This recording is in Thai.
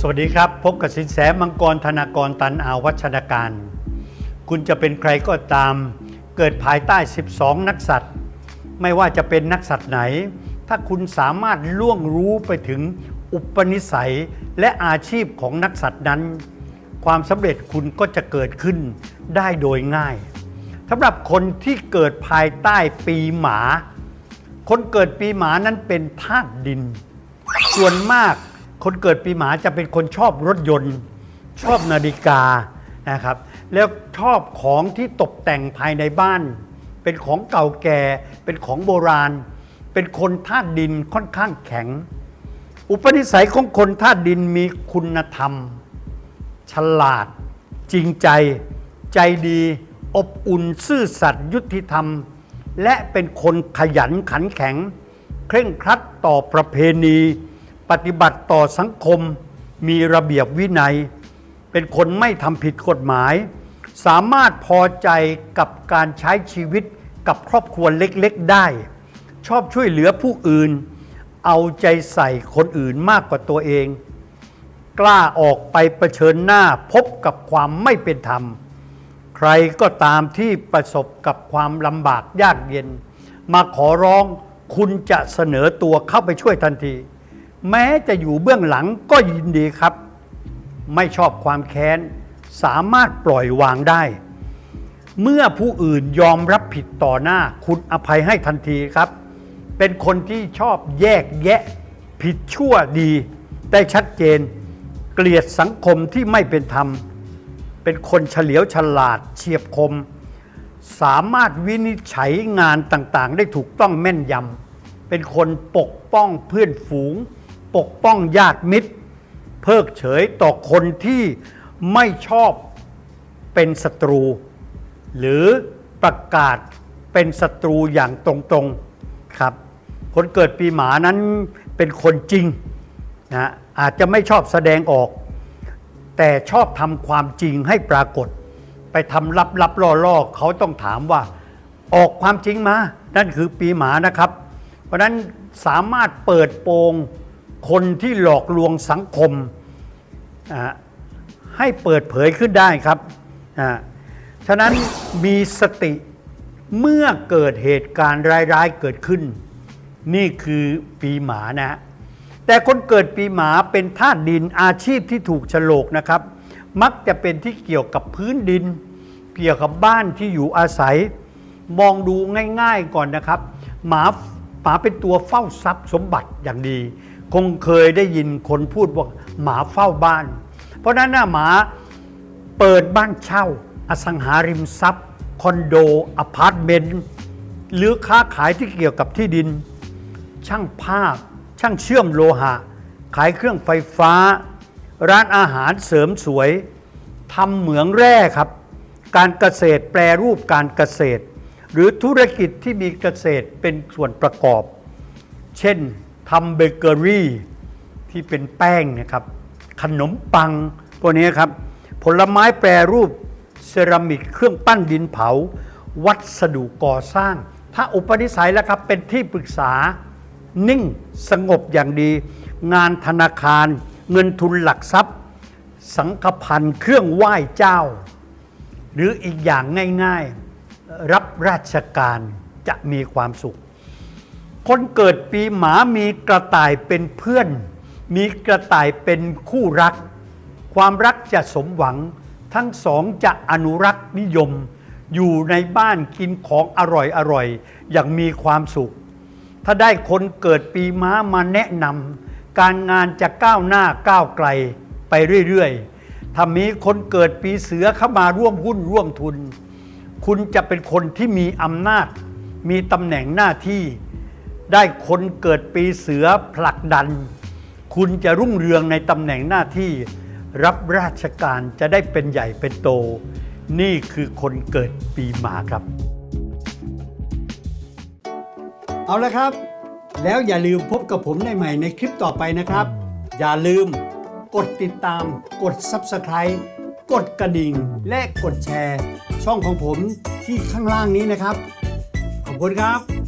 สวัสดีครับ พบกับสินแสมังกรธนากรตันอาวัชนาการ คุณจะเป็นใครก็ตาม เกิดภายใต้ 12 นักสัตว์ไม่ว่าจะเป็นนักสัตว์ไหน ถ้าคุณสามารถล่วงรู้ไปถึงอุปนิสัยและอาชีพของนักสัตว์นั้น ความสำเร็จคุณก็จะเกิดขึ้นได้โดยง่ายสำหรับคนที่เกิดภายใต้ปีหมา คนเกิดปีหมานั้นเป็นธาตุดิน ส่วนมาก คนเกิดปีหมาจะเป็นคนชอบรถยนต์ ชอบนาฬิกานะครับ แล้วชอบของที่ตกแต่งภายในบ้าน เป็นของเก่าแก่ เป็นของโบราณ เป็นคนธาตุดินค่อนข้างแข็ง อุปนิสัยของคนธาตุดินมีคุณธรรม ฉลาด จริงใจ ใจดี อบอุ่นซื่อสัตย์ยุติธรรม และเป็นคนขยันขันแข็ง เคร่งครัดต่อประเพณี ปฏิบัติต่อสังคมมีระเบียบวินัย เป็นคนไม่ทำผิดกฎหมาย สามารถพอใจกับการใช้ชีวิตกับครอบครัวเล็กๆได้ ชอบช่วยเหลือผู้อื่น เอาใจใส่คนอื่นมากกว่าตัวเอง กล้าออกไปเผชิญหน้าพบกับความไม่เป็นธรรม ใครก็ตามที่ประสบกับความลำบากยากเย็น มาขอร้องคุณจะเสนอตัวเข้าไปช่วยทันที แม้จะอยู่เบื้องหลังก็ยินดีครับ ไม่ชอบความแค้น สามารถปล่อยวางได้ เมื่อผู้อื่นยอมรับผิดต่อหน้า คุณอภัยให้ทันทีครับ เป็นคนที่ชอบแยกแยะ ผิดชั่วดี ได้ชัดเจน เกลียดสังคมที่ไม่เป็นธรรม เป็นคนเฉลียวฉลาดเฉียบคม สามารถวินิจฉัยงานต่างๆ ได้ถูกต้องแม่นยำเป็นคนปกป้องเพื่อนฝูง ปกป้องญาติมิตร เพิกเฉยต่อคนที่ไม่ชอบเป็นศัตรู หรือประกาศเป็นศัตรูอย่างตรงๆครับ คนเกิดปีหมานั้นเป็นคนจริงนะอาจจะไม่ชอบแสดงออก แต่ชอบทำความจริงให้ปรากฏ ไปทำลับลับล่อล่อๆเขาต้องถามว่า ออกความจริงมา นั่นคือปีหมานะครับ เพราะนั้นสามารถเปิดโปง คนที่หลอกลวงสังคมให้เปิดเผยขึ้นได้ครับ ฉะนั้นมีสติเมื่อเกิดเหตุการณ์ร้ายๆเกิดขึ้น นี่คือปีหมานะ แต่คนเกิดปีหมาเป็นธาตุดินอาชีพที่ถูกโฉลกนะครับ มักจะเป็นที่เกี่ยวกับพื้นดิน เกี่ยวกับบ้านที่อยู่อาศัย มองดูง่ายๆก่อนนะครับ หมาหมาเป็นตัวเฝ้าทรัพย์สมบัติอย่างดี คงเคยได้ยินคนพูดว่าหมาเฝ้าบ้าน เพราะนั้นน่ะหมาเปิดบ้านเช่า อสังหาริมทรัพย์ คอนโดอพาร์ตเมนต์หรือค้าขายที่เกี่ยวกับที่ดิน ช่างภาพ ช่างเชื่อมโลหะ ขายเครื่องไฟฟ้า ร้านอาหารเสริมสวยทำเหมืองแร่ครับ การเกษตรแปรรูปการเกษตร หรือธุรกิจที่มีเกษตรเป็นส่วนประกอบ เช่น ทำเบเกอรี่ที่เป็นแป้งนะครับ ขนมปังพวกนี้ครับ ผลไม้แปรรูปเซรามิกเครื่องปั้นดินเผา วัสดุก่อสร้างถ้าอุปนิสัยแล้วครับ เป็นที่ปรึกษา นิ่งสงบอย่างดี งานธนาคาร เงินทุนหลักทรัพย์ สังฆพันธ์เครื่องไหว้เจ้า หรืออีกอย่างง่ายๆ รับราชการจะมีความสุข คนเกิดปีหมามีกระต่ายเป็นเพื่อน มีกระต่ายเป็นคู่รัก ความรักจะสมหวัง ทั้งสองจะอนุรักษ์นิยม อยู่ในบ้านกินของอร่อยๆอย่างมีความสุข ถ้าได้คนเกิดปีม้ามาแนะนำการงานจะก้าวหน้าก้าวไกลไปเรื่อยๆถ้ามีคนเกิดปีเสือเข้ามาร่วมหุ้นร่วมทุน คุณจะเป็นคนที่มีอำนาจ มีตำแหน่งหน้าที่ ได้คนเกิดปีเสือผลักดัน คุณจะรุ่งเรืองในตำแหน่งหน้าที่ รับราชการจะได้เป็นใหญ่เป็นโต นี่คือคนเกิดปีหมาครับ เอาละครับ แล้วอย่าลืมพบกับผมในใหม่ในคลิปต่อไปนะครับ อย่าลืมกดติดตาม กด Subscribe กดกระดิ่ง และกดแชร์ ช่องของผมที่ข้างล่างนี้นะครับ ขอบคุณครับ